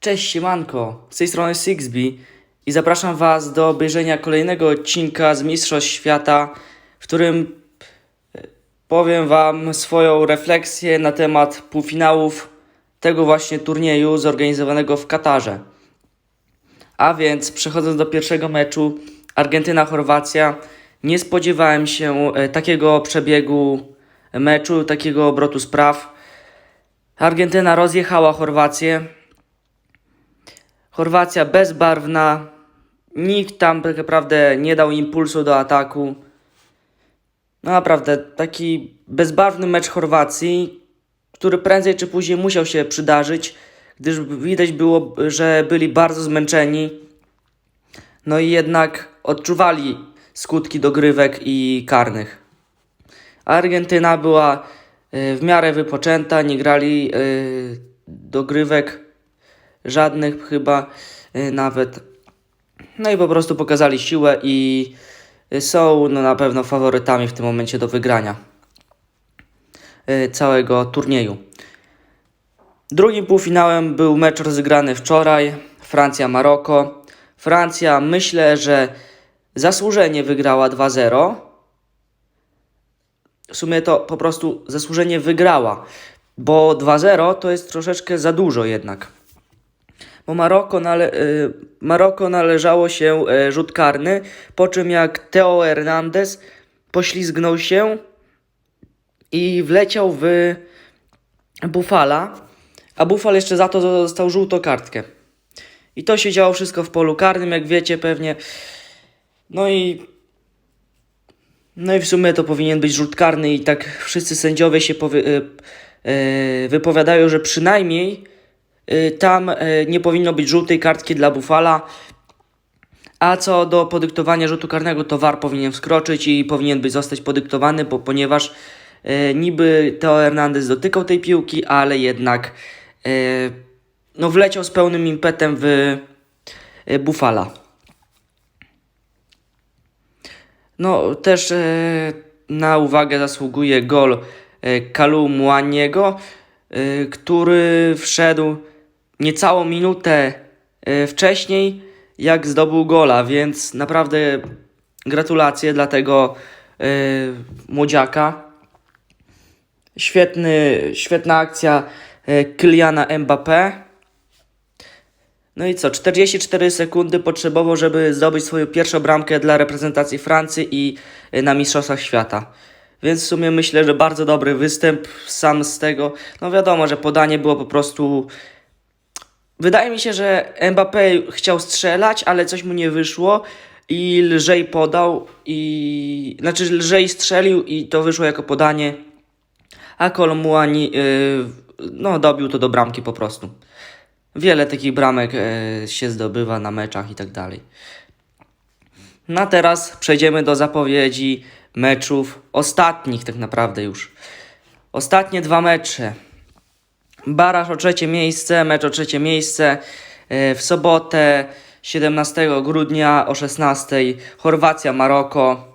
Cześć, siemanko, z tej strony Sixby i zapraszam Was do obejrzenia kolejnego odcinka z Mistrzostw Świata, w którym e, powiem Wam swoją refleksję na temat półfinałów tego właśnie turnieju zorganizowanego w Katarze. A więc przechodząc do pierwszego meczu Argentyna-Chorwacja, nie spodziewałem się e, takiego przebiegu meczu, takiego obrotu spraw. Argentyna rozjechała Chorwację. Chorwacja bezbarwna. Nikt tam tak naprawdę nie dał impulsu do ataku. No naprawdę, taki bezbarwny mecz Chorwacji, który prędzej czy później musiał się przydarzyć, gdyż widać było, że byli bardzo zmęczeni. No i jednak odczuwali skutki dogrywek i karnych. Argentyna była y, w miarę wypoczęta, nie grali y, dogrywek żadnych chyba y, nawet. No i po prostu pokazali siłę i są no, na pewno faworytami w tym momencie do wygrania y, całego turnieju. Drugim półfinałem był mecz rozegrany wczoraj, Francja-Maroko. Francja myślę, że zasłużenie wygrała 2-0 w sumie to po prostu zasłużenie wygrała, bo 2-0 to jest troszeczkę za dużo jednak. Bo Maroko, nale y, Maroko należało się y, rzut karny, po czym jak Teo Hernandez poślizgnął się i wleciał w Bufala, a Bufal jeszcze za to dostał żółtą kartkę. I to się działo wszystko w polu karnym, jak wiecie pewnie. No i no i w sumie to powinien być rzut karny i tak wszyscy sędziowie się powie, y, wypowiadają, że przynajmniej tam y, nie powinno być żółtej kartki dla Bufala. A co do podyktowania rzutu karnego, to VAR powinien wskroczyć i powinien być zostać podyktowany, bo ponieważ y, niby Teo Hernandez dotykał tej piłki, ale jednak y, no wleciał z pełnym impetem w y, Bufala. No, też e, na uwagę zasługuje gol e, Kalu Muaniego, e, który wszedł niecałą minutę e, wcześniej, jak zdobył gola, więc naprawdę gratulacje dla tego e, młodziaka. Świetny, świetna akcja e, Kyliana Mbappé. No i co? 44 sekundy potrzebował, żeby zdobyć swoją pierwszą bramkę dla reprezentacji Francji i na Mistrzostwach Świata. Więc w sumie myślę, że bardzo dobry występ sam z tego. No wiadomo, że podanie było po prostu. Wydaje mi się, że Mbappé chciał strzelać, ale coś mu nie wyszło i lżej podał i znaczy lżej strzelił i to wyszło jako podanie. A Kolomuani yy, no dobił to do bramki po prostu. Wiele takich bramek e, się zdobywa na meczach i tak dalej. No a teraz przejdziemy do zapowiedzi meczów ostatnich tak naprawdę już. Ostatnie dwa mecze. Baraż o trzecie miejsce, mecz o trzecie miejsce e, w sobotę 17 grudnia o 16 Chorwacja, Maroko.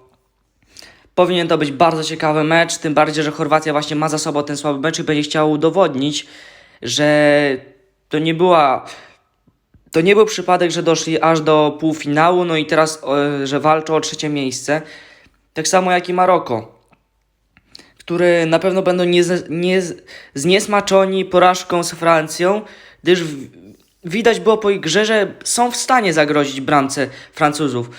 Powinien to być bardzo ciekawy mecz, tym bardziej, że Chorwacja właśnie ma za sobą ten słaby mecz i będzie chciała udowodnić, że to nie była. To nie był przypadek, że doszli aż do półfinału, no i teraz, e, że walczą o trzecie miejsce. Tak samo jak i Maroko, które na pewno będą nie, porażką z Francją, gdyż w, widać było po ich grze, że są w stanie zagrozić bramce Francuzów.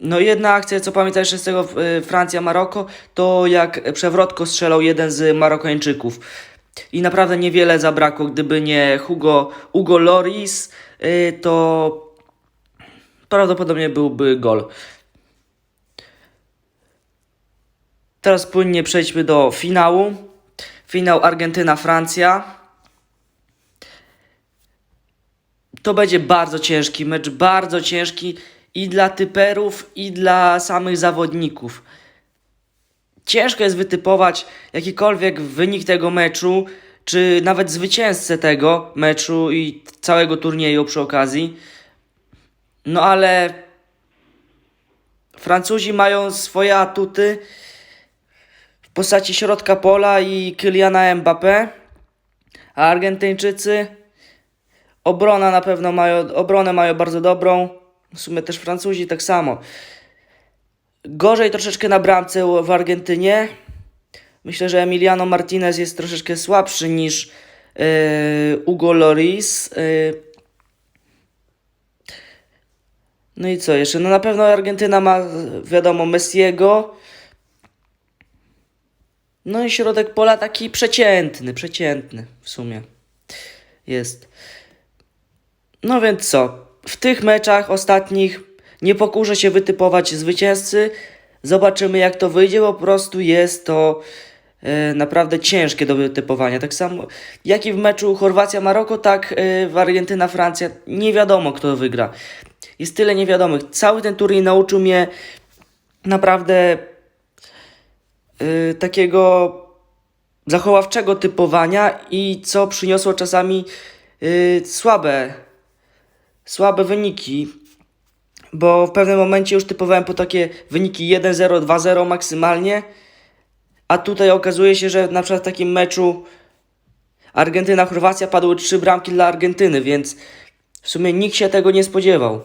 No jedna akcja, co pamiętam jeszcze z tego e, Francja-Maroko, to jak przewrotko strzelał jeden z Marokańczyków. I naprawdę niewiele zabrakło, gdyby nie Hugo, Hugo Loris, yy, to prawdopodobnie byłby gol. Teraz płynnie przejdźmy do finału. Finał Argentyna-Francja. To będzie bardzo ciężki mecz, bardzo ciężki i dla typerów, i dla samych zawodników. Ciężko jest wytypować jakikolwiek wynik tego meczu, czy nawet zwycięzcę tego meczu i całego turnieju przy okazji. No ale Francuzi mają swoje atuty postaci środka pola i Kyliana Mbappé, a Argentyńczycy Obrona na pewno mają, obronę mają bardzo dobrą. W sumie też Francuzi tak samo. Gorzej troszeczkę na bramce w Argentynie. Myślę, że Emiliano Martinez jest troszeczkę słabszy niż yy, Hugo Loris. Yy. No i co jeszcze? No na pewno Argentyna ma, wiadomo, Messiego. No i środek pola taki przeciętny, przeciętny w sumie jest. No więc co? W tych meczach ostatnich nie pokuszę się wytypować zwycięzcy. Zobaczymy jak to wyjdzie, po prostu jest to e, naprawdę ciężkie do wytypowania. Tak samo jak i w meczu Chorwacja-Maroko, tak e, w Argentyna-Francja. Nie wiadomo kto wygra. Jest tyle niewiadomych. Cały ten turniej nauczył mnie naprawdę y, takiego zachowawczego typowania i co przyniosło czasami y, słabe, słabe wyniki. Bo w pewnym momencie już typowałem po takie wyniki 1-0, 2-0 maksymalnie. A tutaj okazuje się, że na przykład w takim meczu Argentyna-Chorwacja padły trzy bramki dla Argentyny, więc w sumie nikt się tego nie spodziewał.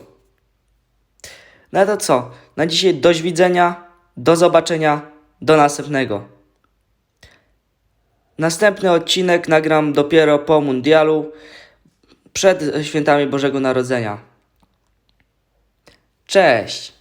No to co? Na dzisiaj dość widzenia, do zobaczenia, do następnego. Następny odcinek nagram dopiero po mundialu, przed świętami Bożego Narodzenia. Cześć!